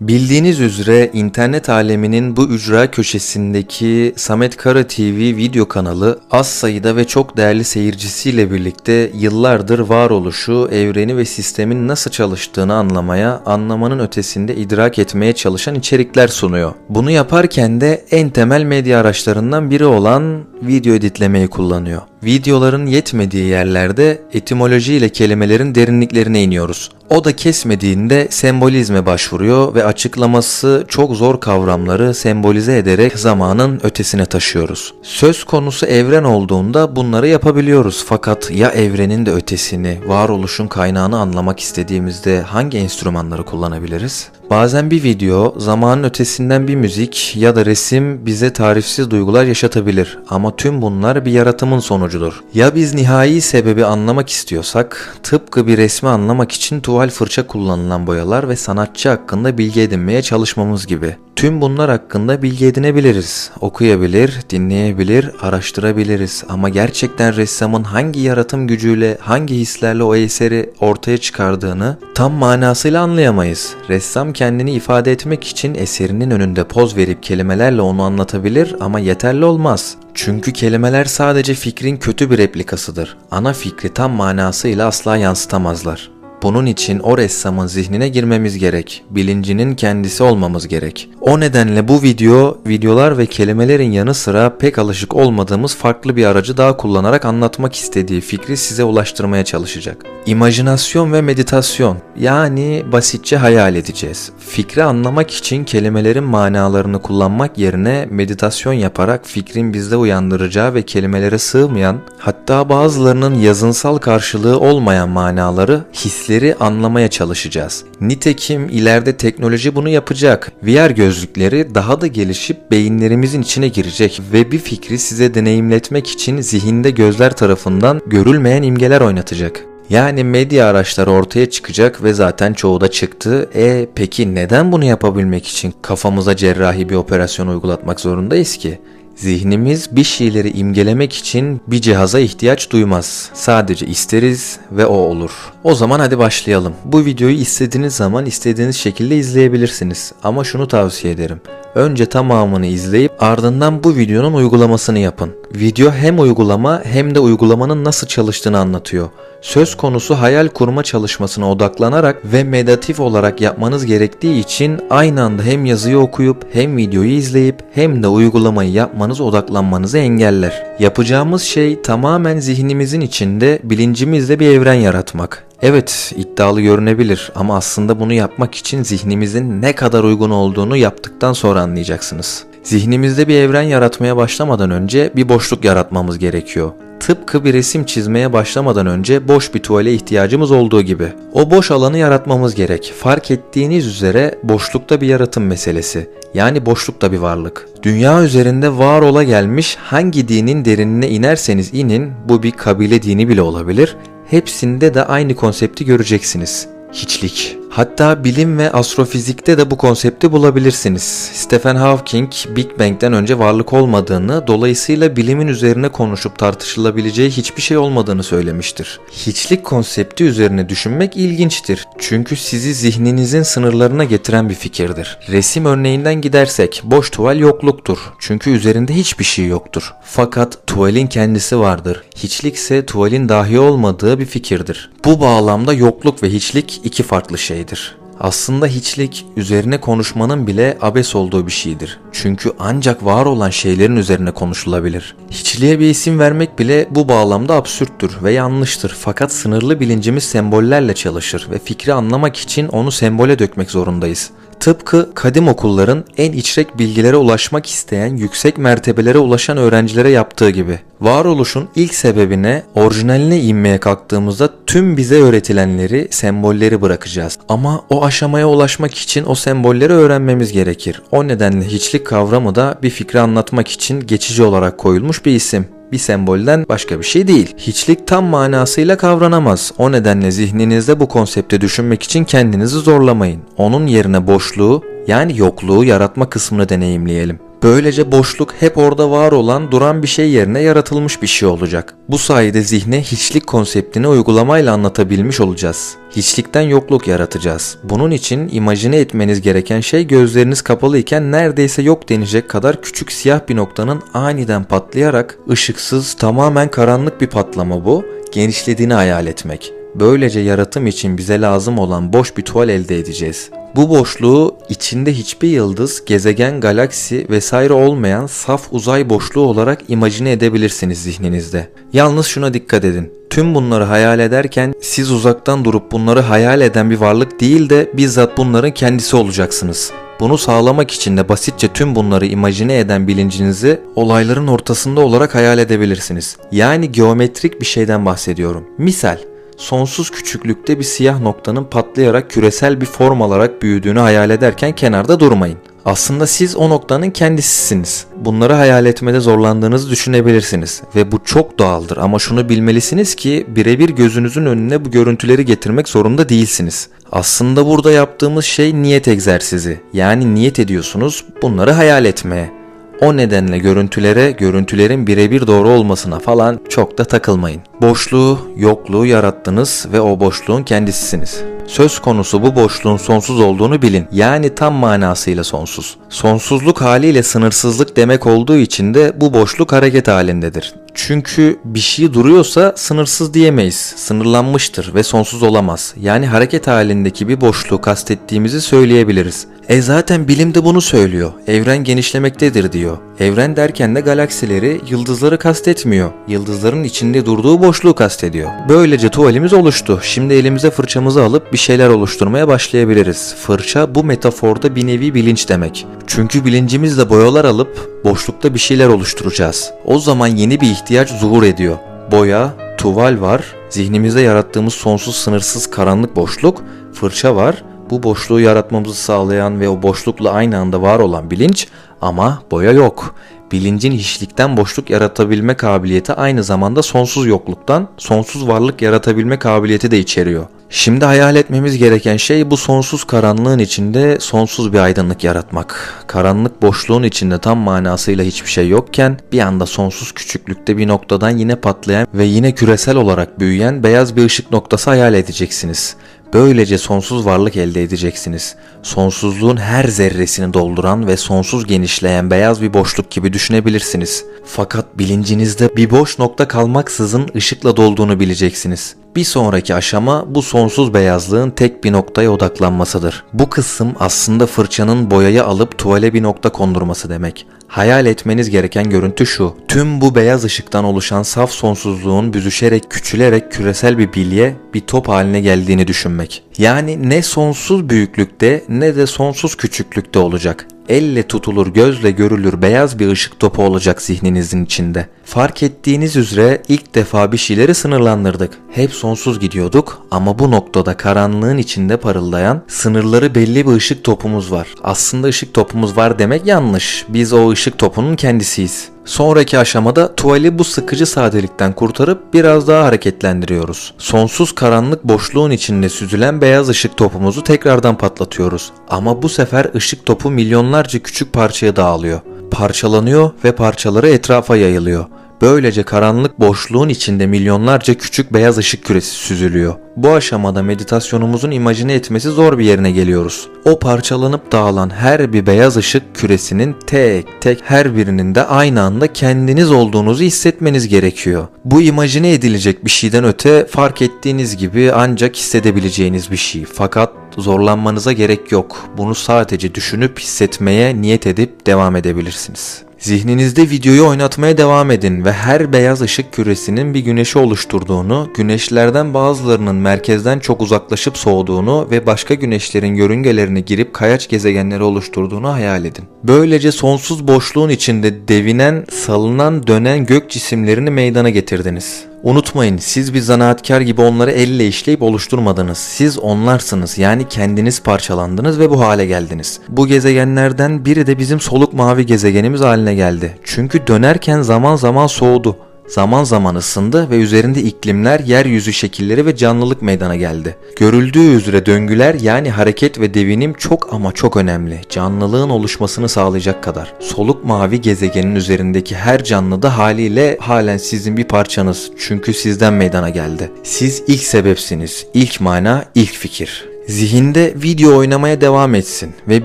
Bildiğiniz üzere internet aleminin bu ücra köşesindeki Samet Kara TV video kanalı az sayıda ve çok değerli seyircisiyle birlikte yıllardır varoluşu, evreni ve sistemin nasıl çalıştığını anlamaya, anlamanın ötesinde idrak etmeye çalışan içerikler sunuyor. Bunu yaparken de en temel medya araçlarından biri olan video editlemeyi kullanıyor. Videoların yetmediği yerlerde etimoloji ile kelimelerin derinliklerine iniyoruz. O da kesmediğinde sembolizme başvuruyor ve açıklaması çok zor kavramları sembolize ederek zamanın ötesine taşıyoruz. Söz konusu evren olduğunda bunları yapabiliyoruz fakat ya evrenin de ötesini, varoluşun kaynağını anlamak istediğimizde hangi enstrümanları kullanabiliriz? Bazen bir video, zamanın ötesinden bir müzik ya da resim bize tarifsiz duygular yaşatabilir ama tüm bunlar bir yaratımın sonucudur. Ya biz nihai sebebi anlamak istiyorsak, tıpkı bir resmi anlamak için tuval fırça kullanılan boyalar ve sanatçı hakkında bilgi edinmeye çalışmamız gibi. Tüm bunlar hakkında bilgi edinebiliriz, okuyabilir, dinleyebilir, araştırabiliriz ama gerçekten ressamın hangi yaratım gücüyle, hangi hislerle o eseri ortaya çıkardığını tam manasıyla anlayamayız. Ressam kendini ifade etmek için eserinin önünde poz verip kelimelerle onu anlatabilir ama yeterli olmaz. Çünkü kelimeler sadece fikrin kötü bir replikasıdır. Ana fikri tam manasıyla asla yansıtamazlar. Bunun için o ressamın zihnine girmemiz gerek. Bilincinin kendisi olmamız gerek. O nedenle bu video, videolar ve kelimelerin yanı sıra pek alışık olmadığımız farklı bir aracı daha kullanarak anlatmak istediği fikri size ulaştırmaya çalışacak. İmajinasyon ve meditasyon yani basitçe hayal edeceğiz. Fikri anlamak için kelimelerin manalarını kullanmak yerine meditasyon yaparak fikrin bizde uyandıracağı ve kelimelere sığmayan hatta bazılarının yazınsal karşılığı olmayan manaları hisleri anlamaya çalışacağız. Nitekim ileride teknoloji bunu yapacak. VR gözlükleri daha da gelişip beyinlerimizin içine girecek ve bir fikri size deneyimletmek için zihinde gözler tarafından görülmeyen imgeler oynatacak. Yani medya araçları ortaya çıkacak ve zaten çoğu da çıktı. E peki neden bunu yapabilmek için kafamıza cerrahi bir operasyon uygulatmak zorundayız ki? Zihnimiz bir şeyleri imgelemek için bir cihaza ihtiyaç duymaz. Sadece isteriz ve o olur. O zaman hadi başlayalım. Bu videoyu istediğiniz zaman istediğiniz şekilde izleyebilirsiniz. Ama şunu tavsiye ederim. Önce tamamını izleyip ardından bu videonun uygulamasını yapın. Video hem uygulama hem de uygulamanın nasıl çalıştığını anlatıyor. Söz konusu hayal kurma çalışmasına odaklanarak ve meditatif olarak yapmanız gerektiği için aynı anda hem yazıyı okuyup hem videoyu izleyip hem de uygulamayı yapmanız odaklanmanızı engeller. Yapacağımız şey tamamen zihnimizin içinde bilincimizle bir evren yaratmak. Evet, iddialı görünebilir ama aslında bunu yapmak için zihnimizin ne kadar uygun olduğunu yaptıktan sonra anlayacaksınız. Zihnimizde bir evren yaratmaya başlamadan önce bir boşluk yaratmamız gerekiyor. Tıpkı bir resim çizmeye başlamadan önce boş bir tuvale ihtiyacımız olduğu gibi. O boş alanı yaratmamız gerek. Fark ettiğiniz üzere boşlukta bir yaratım meselesi. Yani boşlukta bir varlık. Dünya üzerinde var ola gelmiş hangi dinin derinine inerseniz inin, bu bir kabile dini bile olabilir. Hepsinde de aynı konsepti göreceksiniz. Hiçlik. Hatta bilim ve astrofizikte de bu konsepti bulabilirsiniz. Stephen Hawking Big Bang'den önce varlık olmadığını, dolayısıyla bilimin üzerine konuşup tartışılabileceği hiçbir şey olmadığını söylemiştir. Hiçlik konsepti üzerine düşünmek ilginçtir. Çünkü sizi zihninizin sınırlarına getiren bir fikirdir. Resim örneğinden gidersek boş tuval yokluktur. Çünkü üzerinde hiçbir şey yoktur. Fakat tuvalin kendisi vardır. Hiçlik ise tuvalin dahi olmadığı bir fikirdir. Bu bağlamda yokluk ve hiçlik iki farklı şeydir. Aslında hiçlik üzerine konuşmanın bile abes olduğu bir şeydir. Çünkü ancak var olan şeylerin üzerine konuşulabilir. Hiçliğe bir isim vermek bile bu bağlamda absürttür ve yanlıştır. Fakat sınırlı bilincimiz sembollerle çalışır ve fikri anlamak için onu sembole dökmek zorundayız. Tıpkı kadim okulların en içrek bilgilere ulaşmak isteyen yüksek mertebelere ulaşan öğrencilere yaptığı gibi. Varoluşun ilk sebebine, orijinaline inmeye kalktığımızda tüm bize öğretilenleri, sembolleri bırakacağız. Ama o aşamaya ulaşmak için o sembolleri öğrenmemiz gerekir. O nedenle hiçlik kavramı da bir fikri anlatmak için geçici olarak koyulmuş bir isim bir sembolden başka bir şey değil. Hiçlik tam manasıyla kavranamaz. O nedenle zihninizde bu konsepte düşünmek için kendinizi zorlamayın. Onun yerine boşluğu yani yokluğu yaratma kısmını deneyimleyelim. Böylece boşluk hep orada var olan duran bir şey yerine yaratılmış bir şey olacak. Bu sayede zihne hiçlik konseptini uygulamayla anlatabilmiş olacağız. Hiçlikten yokluk yaratacağız. Bunun için imajine etmeniz gereken şey gözleriniz kapalı iken neredeyse yok denecek kadar küçük siyah bir noktanın aniden patlayarak ışıksız tamamen karanlık bir patlama bu. Genişlediğini hayal etmek. Böylece yaratım için bize lazım olan boş bir tuval elde edeceğiz. Bu boşluğu içinde hiçbir yıldız, gezegen, galaksi vesaire olmayan saf uzay boşluğu olarak imajine edebilirsiniz zihninizde. Yalnız şuna dikkat edin. Tüm bunları hayal ederken siz uzaktan durup bunları hayal eden bir varlık değil de bizzat bunların kendisi olacaksınız. Bunu sağlamak için de basitçe tüm bunları imajine eden bilincinizi olayların ortasında olarak hayal edebilirsiniz. Yani geometrik bir şeyden bahsediyorum. Misal, sonsuz küçüklükte bir siyah noktanın patlayarak küresel bir form alarak büyüdüğünü hayal ederken kenarda durmayın. Aslında siz o noktanın kendisisiniz. Bunları hayal etmede zorlandığınızı düşünebilirsiniz ve bu çok doğaldır ama şunu bilmelisiniz ki birebir gözünüzün önüne bu görüntüleri getirmek zorunda değilsiniz. Aslında burada yaptığımız şey niyet egzersizi. Yani niyet ediyorsunuz bunları hayal etmeye. O nedenle görüntülere, görüntülerin birebir doğru olmasına falan çok da takılmayın. Boşluğu, yokluğu yarattınız ve o boşluğun kendisisiniz. Söz konusu bu boşluğun sonsuz olduğunu bilin. Yani tam manasıyla sonsuz. Sonsuzluk haliyle sınırsızlık demek olduğu için de bu boşluk hareket halindedir. Çünkü bir şey duruyorsa sınırsız diyemeyiz. Sınırlanmıştır ve sonsuz olamaz. Yani hareket halindeki bir boşluğu kastettiğimizi söyleyebiliriz. E zaten bilim de bunu söylüyor. Evren genişlemektedir diyor. Evren derken de galaksileri, yıldızları kastetmiyor. Yıldızların içinde durduğu boşluğu kastediyor. Böylece tuvalimiz oluştu. Şimdi elimize fırçamızı alıp bir şeyler oluşturmaya başlayabiliriz. Fırça bu metaforda bir nevi bilinç demek. Çünkü bilincimizle boyalar alıp boşlukta bir şeyler oluşturacağız. O zaman yeni bir zuhur ediyor. Boya, tuval var, zihnimizde yarattığımız sonsuz sınırsız karanlık boşluk, fırça var, bu boşluğu yaratmamızı sağlayan ve o boşlukla aynı anda var olan bilinç ama boya yok. Bilincin hiçlikten boşluk yaratabilme kabiliyeti aynı zamanda sonsuz yokluktan sonsuz varlık yaratabilme kabiliyeti de içeriyor. Şimdi hayal etmemiz gereken şey bu sonsuz karanlığın içinde sonsuz bir aydınlık yaratmak. Karanlık boşluğun içinde tam manasıyla hiçbir şey yokken bir anda sonsuz küçüklükte bir noktadan yine patlayan ve yine küresel olarak büyüyen beyaz bir ışık noktası hayal edeceksiniz. Böylece sonsuz varlık elde edeceksiniz. Sonsuzluğun her zerresini dolduran ve sonsuz genişleyen beyaz bir boşluk gibi düşünebilirsiniz. Fakat bilincinizde bir boş nokta kalmaksızın ışıkla dolduğunu bileceksiniz. Bir sonraki aşama bu sonsuz beyazlığın tek bir noktaya odaklanmasıdır. Bu kısım aslında fırçanın boyayı alıp tuvale bir nokta kondurması demek. Hayal etmeniz gereken görüntü şu. Tüm bu beyaz ışıktan oluşan saf sonsuzluğun büzüşerek küçülerek küresel bir bilye, bir top haline geldiğini düşünmek. Yani ne sonsuz büyüklükte ne de sonsuz küçüklükte olacak. Elle tutulur, gözle görülür beyaz bir ışık topu olacak zihninizin içinde. Fark ettiğiniz üzere ilk defa bir şeyleri sınırlandırdık. Hep sonsuz gidiyorduk ama bu noktada karanlığın içinde parıldayan sınırları belli bir ışık topumuz var. Aslında ışık topumuz var demek yanlış. Biz o ışık topunun kendisiyiz. Sonraki aşamada tuvali bu sıkıcı sadelikten kurtarıp biraz daha hareketlendiriyoruz. Sonsuz karanlık boşluğun içinde süzülen beyaz ışık topumuzu tekrardan patlatıyoruz. Ama bu sefer ışık topu milyonlarca küçük parçaya dağılıyor. Parçalanıyor ve parçaları etrafa yayılıyor. Böylece karanlık boşluğun içinde milyonlarca küçük beyaz ışık küresi süzülüyor. Bu aşamada meditasyonumuzun imajine etmesi zor bir yerine geliyoruz. O parçalanıp dağılan her bir beyaz ışık küresinin tek tek her birinin de aynı anda kendiniz olduğunuzu hissetmeniz gerekiyor. Bu imajine edilecek bir şeyden öte fark ettiğiniz gibi ancak hissedebileceğiniz bir şey. Fakat zorlanmanıza gerek yok. Bunu sadece düşünüp hissetmeye niyet edip devam edebilirsiniz. Zihninizde videoyu oynatmaya devam edin ve her beyaz ışık küresinin bir güneşi oluşturduğunu, güneşlerden bazılarının merkezden çok uzaklaşıp soğuduğunu ve başka güneşlerin yörüngelerine girip kayaç gezegenleri oluşturduğunu hayal edin. Böylece sonsuz boşluğun içinde devinen, salınan, dönen gök cisimlerini meydana getirdiniz. Unutmayın siz bir zanaatkar gibi onları elle işleyip oluşturmadınız. Siz onlarsınız yani kendiniz parçalandınız ve bu hale geldiniz. Bu gezegenlerden biri de bizim soluk mavi gezegenimiz haline geldi. Çünkü dönerken zaman zaman soğudu. Zaman zaman ısındı ve üzerinde iklimler, yeryüzü şekilleri ve canlılık meydana geldi. Görüldüğü üzere döngüler yani hareket ve devinim çok ama çok önemli. Canlılığın oluşmasını sağlayacak kadar. Soluk mavi gezegenin üzerindeki her canlı da haliyle halen sizin bir parçanız. Çünkü sizden meydana geldi. Siz ilk sebepsiniz. İlk mana, ilk fikir. Zihinde video oynamaya devam etsin ve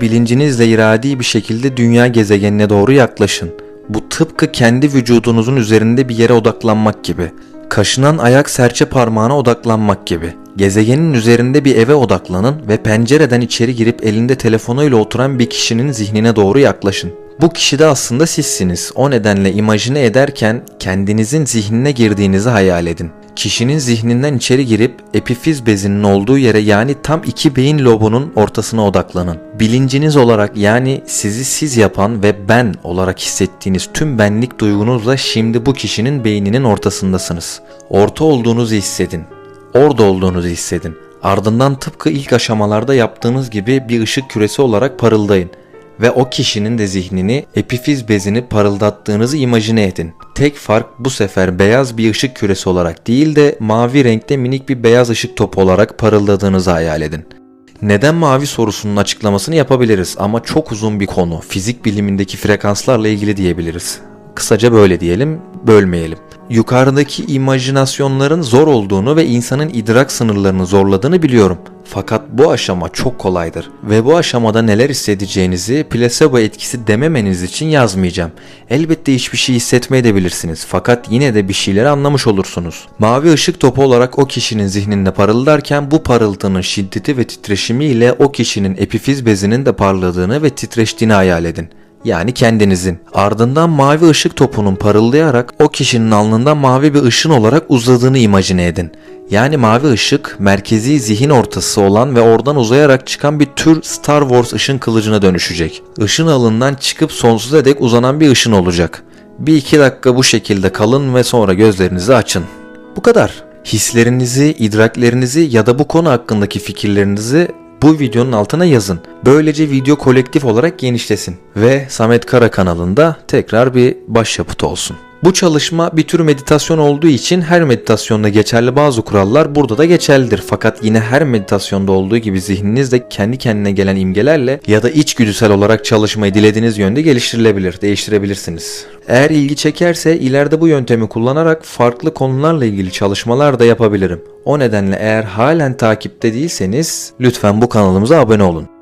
bilincinizle iradi bir şekilde dünya gezegenine doğru yaklaşın. Bu tıpkı kendi vücudunuzun üzerinde bir yere odaklanmak gibi. Kaşınan ayak serçe parmağına odaklanmak gibi. Gezegenin üzerinde bir eve odaklanın ve pencereden içeri girip elinde telefonuyla oturan bir kişinin zihnine doğru yaklaşın. Bu kişi de aslında sizsiniz. O nedenle imajine ederken kendinizin zihnine girdiğinizi hayal edin. Kişinin zihninden içeri girip epifiz bezinin olduğu yere yani tam iki beyin lobunun ortasına odaklanın. Bilinciniz olarak yani sizi siz yapan ve ben olarak hissettiğiniz tüm benlik duygunuzla şimdi bu kişinin beyninin ortasındasınız. Orta olduğunuzu hissedin. Orada olduğunuzu hissedin. Ardından tıpkı ilk aşamalarda yaptığınız gibi bir ışık küresi olarak parıldayın ve o kişinin de zihnini epifiz bezini parıldattığınızı imajine edin. Tek fark bu sefer beyaz bir ışık küresi olarak değil de mavi renkte minik bir beyaz ışık topu olarak parıldadığınızı hayal edin. Neden mavi sorusunun açıklamasını yapabiliriz ama çok uzun bir konu. Fizik bilimindeki frekanslarla ilgili diyebiliriz. Kısaca böyle diyelim, bölmeyelim. Yukarıdaki imajinasyonların zor olduğunu ve insanın idrak sınırlarını zorladığını biliyorum. Fakat bu aşama çok kolaydır ve bu aşamada neler hissedeceğinizi plasebo etkisi dememeniz için yazmayacağım. Elbette hiçbir şey hissetmeyebilirsiniz fakat yine de bir şeyleri anlamış olursunuz. Mavi ışık topu olarak o kişinin zihninde parıldarken bu parıltının şiddeti ve titreşimi ile o kişinin epifiz bezinin de parladığını ve titreştiğini hayal edin yani kendinizin. Ardından mavi ışık topunun parıldayarak o kişinin alnından mavi bir ışın olarak uzadığını imajine edin. Yani mavi ışık merkezi zihin ortası olan ve oradan uzayarak çıkan bir tür Star Wars ışın kılıcına dönüşecek. Işın alından çıkıp sonsuza dek uzanan bir ışın olacak. Bir iki dakika bu şekilde kalın ve sonra gözlerinizi açın. Bu kadar. Hislerinizi, idraklerinizi ya da bu konu hakkındaki fikirlerinizi bu videonun altına yazın. Böylece video kolektif olarak genişlesin ve Samet Kara kanalında tekrar bir başyapıt olsun. Bu çalışma bir tür meditasyon olduğu için her meditasyonda geçerli bazı kurallar burada da geçerlidir. Fakat yine her meditasyonda olduğu gibi zihninizde kendi kendine gelen imgelerle ya da içgüdüsel olarak çalışmayı dilediğiniz yönde geliştirilebilir, değiştirebilirsiniz. Eğer ilgi çekerse ileride bu yöntemi kullanarak farklı konularla ilgili çalışmalar da yapabilirim. O nedenle eğer halen takipte değilseniz lütfen bu kanalımıza abone olun.